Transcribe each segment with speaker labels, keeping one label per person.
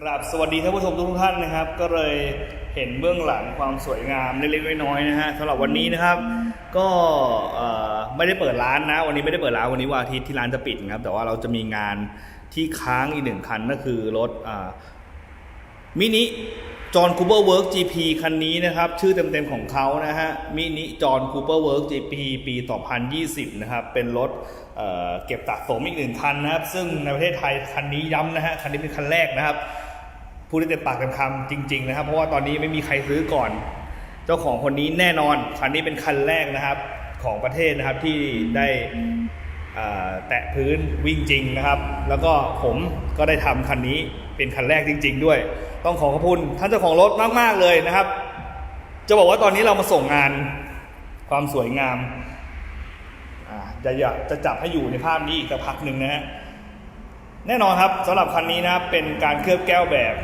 Speaker 1: กราบสวัสดีท่านผู้ชมทุกท่านนะครับ ก็เลยเห็นเบื้องหลังความสวยงามเล็กๆน้อยๆนะฮะสำหรับวันนี้นะครับ ก็ไม่ได้เปิดร้านนะ วันนี้ไม่ได้เปิดร้านวันนี้วันอาทิตย์ที่ร้านจะปิดนะครับแต่ว่าเราจะมีงานที่ค้างอีกหนึ่งคันก็คือรถมินิจอห์นคูเปอร์เวิร์ก GP คันนี้นะครับ ชื่อเต็มๆของเขานะฮะมินิจอห์นคูเปอร์เวิร์ก GP ปี 2020 นะครับ เป็นรถเเก็บสะสมอีกหนึ่งคันนะครับ ซึ่งในประเทศไทยคันนี้ย้ำนะฮะคันนี้เป็นคันแรกนะครับ พูดได้เต็มปากเต็มคำจริง ๆ นะครับ เพราะว่าตอนนี้ไม่มีใครซื้อก่อน เจ้าของคนนี้แน่นอนคันนี้เป็นคันแรกนะครับของประเทศนะครับที่ได้แตะพื้นวิ่งจริงนะครับ แล้วก็ผมก็ได้ทำคันนี้เป็นคันแรกจริง ๆ ด้วย ต้องขอขอบคุณท่านเจ้าของรถมากๆเลยนะครับ จะบอกว่าตอนนี้เรามาส่งงานความสวยงามจะอยากจะจับให้อยู่ในภาพนี้อีกสักพักหนึ่งนะฮะแน่นอนครับสำหรับคันนี้นะครับเป็นการเคลือบแก้วแบบ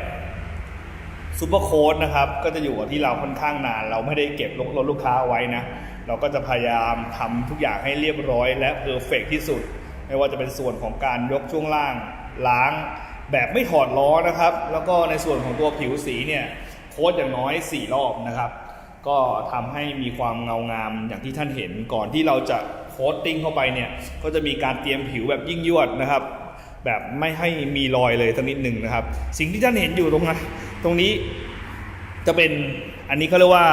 Speaker 1: ซูเปอร์โค้ดนะครับก็จะอยู่กับที่เราค่อนข้างนาน เราไม่ได้เก็บรถลูกค้าไว้นะ เราก็จะพยายามทำทุกอย่างให้เรียบร้อย และเพอร์เฟกที่สุด ไม่ว่าจะเป็นส่วนของการยกช่วงล่างล้าง แบบไม่ถอดล้อนะครับ แล้วก็ในส่วนของตัวผิวสีเนี่ยโค้ดอย่างน้อย 4 รอบนะครับ ก็ทำให้มีความเงางามอย่างที่ท่านเห็นก่อนที่เราจะโค้ดติ้งเข้าไปเนี่ยก็จะมีการเตรียมผิวแบบยิ่งยวดนะครับ แบบไม่ให้มีรอยเลยสักนิดหนึ่งนะครับ สิ่งที่ท่านเห็นอยู่ตรงนั้น ตรงนี้จะเป็นอันนี้เขาเรียกว่า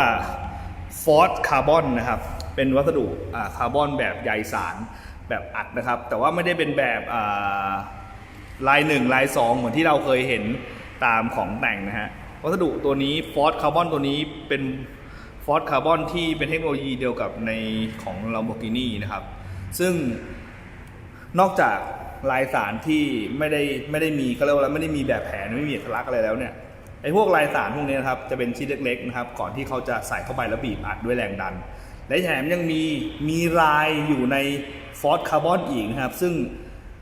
Speaker 1: ฟอสคาร์บอนนะครับ เป็นวัสดุคาร์บอนแบบใยสารแบบอัดนะครับ แต่ว่าไม่ได้เป็นแบบาลายหนึ่งลายสองเหมือนที่เราเคยเห็นตามของแต่งนะฮะวัสดุตัวนี้ฟอสคาร์บอนตัวนี้เป็นฟอสคาร์บอนที่เป็นเทคโนโลยีเดียวกับในของ Lamborghini นะครับ ซึ่งนอกจากลายสารที่ไม่ได้ไม่ได้มีเขาเรียกว่าไรไม่ได้มีแบบแผนไม่มีเอกลักษณ์อะไรแล้วเนี่ย ไอ้พวกลายสารพวกนี้นะครับจะเป็นชิ้นเล็กๆนะครับ ก่อนที่เขาจะใส่เข้าไปแล้วบีบอัดด้วยแรงดัน และแถมยังมีมีลายอยู่ในฟอสคาร์บอนอีกนะครับ ซึ่ง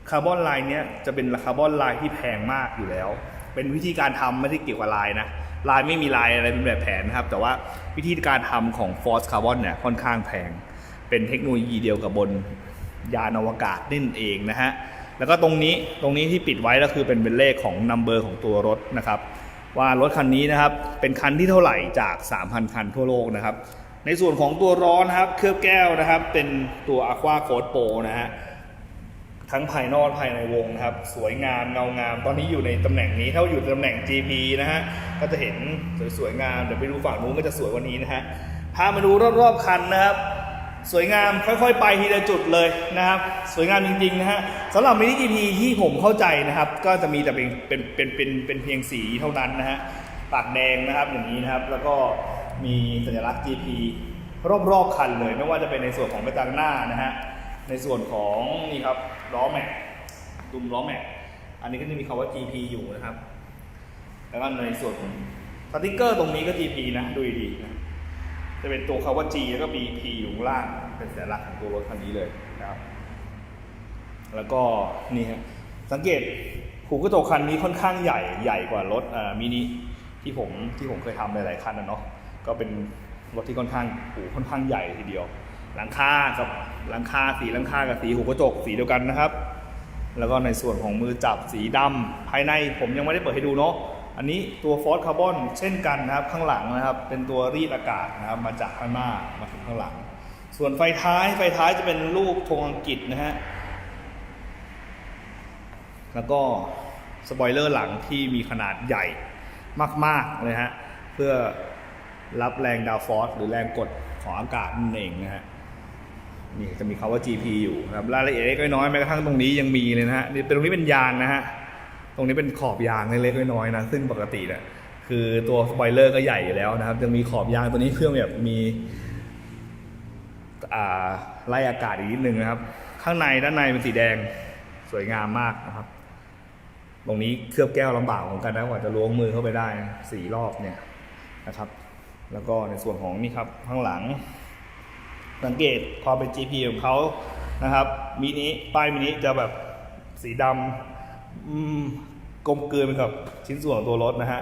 Speaker 1: คาร์บอนลายนี้จะเป็นคาร์บอนลายที่แพงมากอยู่แล้ว เป็นวิธีการทำไม่ได้เกี่ยวกับลายนะลายไม่มีลายอะไรเป็นแบบแผนนะครับ แต่ว่าวิธีการทำของฟอสคาร์บอนเนี่ยค่อนข้างแพง เป็นเทคโนโลยีเดียวกับบนยานอวกาศนั่นเองนะฮะแล้วก็ตรงนี้ตรงนี้ที่ปิดไว้ก็คือเป็นเป็นเลขของนัมเบอร์ของตัวรถนะครับ ว่ารถคันนี้นะครับเป็นคันที่เท่าไหร่จาก 3,000 คันทั่วโลกนะครับ ในส่วนของตัวร้อนนะครับ เคลือบแก้วนะครับ เป็นตัว Aqua Code Pro นะฮะทั้งภายนอกภายในวงนะครับ สวยงามเงางาม ตอนนี้อยู่ในตำแหน่งนี้ ถ้าอยู่ตำแหน่ง GP นะฮะก็จะเห็นสวยๆงามเดี๋ยวไปดูฝั่งนู้นก็จะสวยกว่านี้นะฮะพามาดูรอบๆคันนะครับ สวยงามค่อยๆ ไปทีละจุดเลยนะครับ สวยงามจริงๆนะฮะสำหรับมินิ GP ที่ผมเข้าใจนะครับ ก็จะมีแต่เป็นเป็นเป็นเป็นเป็นเพียงสีเท่านั้นนะฮะปากแดงนะครับอย่างนี้นะครับ แล้วก็มีสัญลักษณ์ GP รอบๆคันเลย ไม่ว่าจะเป็นในส่วนของกระจังหน้านะฮะในส่วนของนี่ครับล้อแม็กดุมล้อแม็กอันนี้ก็จะมีคำว่า GP อยู่นะครับ แล้วก็ในส่วนของสติกเกอร์ตรงนี้ก็ GP นะดูดีๆนะ จะเป็นตัวคำว่า G แล้วก็ BP อยู่ข้างล่าง เป็นสัญลักษณ์ของตัวรถคันนี้เลยนะครับ แล้วก็นี่ฮะ สังเกตหูกระจกคันนี้ค่อนข้างใหญ่ใหญ่กว่ารถอ่ามินิที่ผมที่ผมเคยทำหลายๆคันนะเนาะ ก็เป็นรถที่ค่อนข้างหูค่อนข้างใหญ่ทีเดียว หลังคากับหลังคาสีหลังคากับสีหูกระจกสีเดียวกันนะครับ แล้วก็ในส่วนของมือจับสีดำภายในผมยังไม่ได้เปิดให้ดูเนาะ อันนี้ตัวฟอสคาร์บอนเช่นกันนะครับข้างหลังนะครับ เป็นตัวรีดอากาศนะครับมาจากข้างหน้ามาถึงข้างหลัง ส่วนไฟท้ายไฟท้ายจะเป็นรูปธงอังกฤษนะฮะแล้วก็สปอยเลอร์หลังที่มีขนาดใหญ่มากๆเลยฮะเพื่อรับแรงดาวฟอสหรือแรงกดของอากาศนั่นเองนะฮะนี่จะมีคาว่า GP อยู่นะครับรายละเอียดเล็กน้อยแม้กระทั่งตรงนี้ยังมีเลยนะฮะนี่ตรงนี้เป็นยางนะฮะ รงนี้เป็นขอบยางเล็กๆน้อยๆนะ ซึ่งปกติเนี่ยคือตัวสปอยเลอร์ก็ใหญ่อยู่แล้วนะครับยังมีขอบยางตัวนี้เพื่อแบบมีไล่อากาศอีกนิดนึงนะครับ ข้างในด้านในเป็นสีแดงสวยงามมากนะครับ ตรงนี้เคลือบแก้วลำบากเหมือนกันนะกว่าจะล้วงมือเข้าไปได้สี่รอบเนี่ยนะครับ แล้วก็ในส่วนของนี่ครับข้างหลัง สังเกตความเป็น GP ของเขานะครับมินิป้ายมินิจะแบบสีดำ กลมกลืนไปกับชิ้นส่วนของตัวรถนะฮะ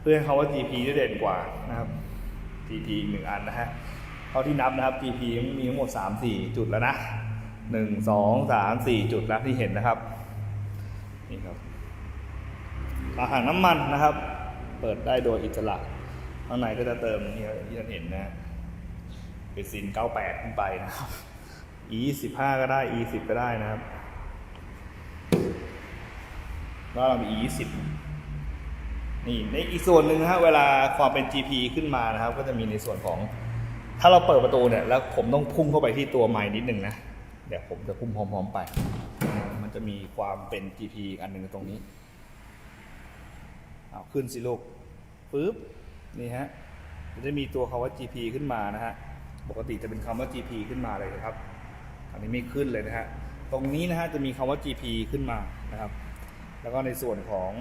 Speaker 1: เพื่อให้เขาว่า GP จะเด่นกว่านะครับ GP อีกหนึ่งอันนะฮะเท่าที่นับนะครับ GP มีทั้งหมด 3 4 จุดแล้วนะ 1 2 3 4 จุดแล้วที่เห็นนะครับ นี่ครับฝาถังน้ำมันนะครับ เปิดได้โดยอิสระข้างในก็จะเติมนี่ที่ท่านเห็นนะเบนซิน 98 ขึ้นไปนะครับ E 15 ก็ได้ E 10 ก็ได้นะครับ แล้วเรามี E 20นี่ในอีกส่วนหนึ่งนะฮะเวลาความเป็น GP ขึ้นมานะครับ ก็จะมีในส่วนของ ถ้าเราเปิดประตูเนี่ยแล้วผมต้องพุ่งเข้าไปที่ตัวไม้นิดหนึ่งนะเดี๋ยวผมจะพุ่งพร้อมๆไป มันจะมีความเป็น GP อันหนึ่งตรงนี้เอาขึ้นสิลูกปึ๊บนี่ฮะมันจะมีตัวคำว่า GP ขึ้นมานะฮะปกติจะเป็นคำว่า GP ขึ้นมาเลยนะครับอันนี้ไม่ขึ้นเลยนะฮะตรงนี้นะฮะจะมีคำว่า GP ขึ้นมานะครับ แล้วก็ในส่วนของ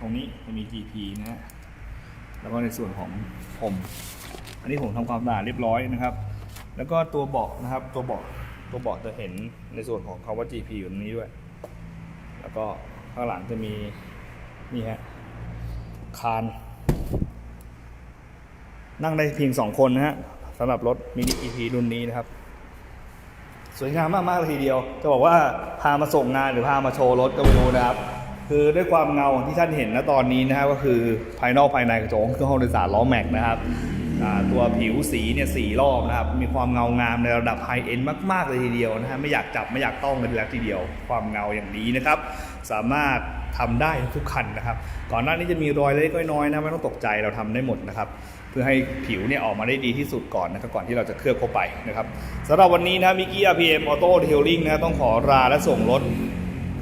Speaker 1: ตรงนี้จะมี GP นะฮะแล้วก็ในส่วนของผม อันนี้ผมทำความสะอาดเรียบร้อยนะครับ แล้วก็ตัวเบาะนะครับ ตัวเบาะตัวเบาะจะเห็นในส่วนของคำว่า GP อยู่ตรงนี้ด้วย แล้วก็ข้างหลังจะมีนี่ฮะคานนั่งได้เพียงสองคนนะฮะสำหรับรถมินิ EP รุ่นนี้นะครับ สวยงามมากๆเลยทีเดียว จะบอกว่าพามาส่งงานหรือพามาโชว์รถก็ไม่รู้นะครับ คือด้วยความเงาที่ท่านเห็นนะตอนนี้นะครับก็คือภายนอกภายในกระจกเครื่องห้องโดยสารล้อแม็กนะครับ ตัวผิวสีเนี่ยสีรอบนะครับ มีความเงางามในระดับไฮเอ็นมากๆเลยทีเดียวนะฮะไม่อยากจับไม่อยากต้องกันแล้วทีเดียว ความเงาอย่างนี้นะครับ สามารถทำได้ทุกคันนะครับ ก่อนหน้านี้จะมีรอยเล็กๆน้อยๆนะไม่ต้องตกใจเราทำได้หมดนะครับเพื่อให้ผิวเนี่ยออกมาได้ดีที่สุดก่อนนะครับก่อนที่เราจะเคลือบเข้าไปนะครับสำหรับวันนี้นะมิกกี้ RPM Auto Detailing นะครับต้องขอลาและส่งรถ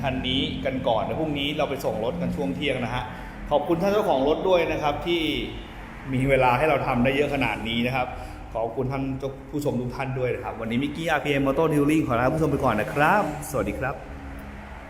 Speaker 1: คันนี้กันก่อนนะพรุ่งนี้เราไปส่งรถกันช่วงเที่ยงนะฮะขอบคุณท่านเจ้าของรถด้วยนะครับที่ มีเวลาให้เราทำได้เยอะขนาดนี้นะครับ ขอบคุณท่านผู้ชมทุกท่านด้วยนะครับ วันนี้มิกกี้ RPM Auto Detailing ขอลาผู้ชมไปก่อนนะครับ สวัสดีครับ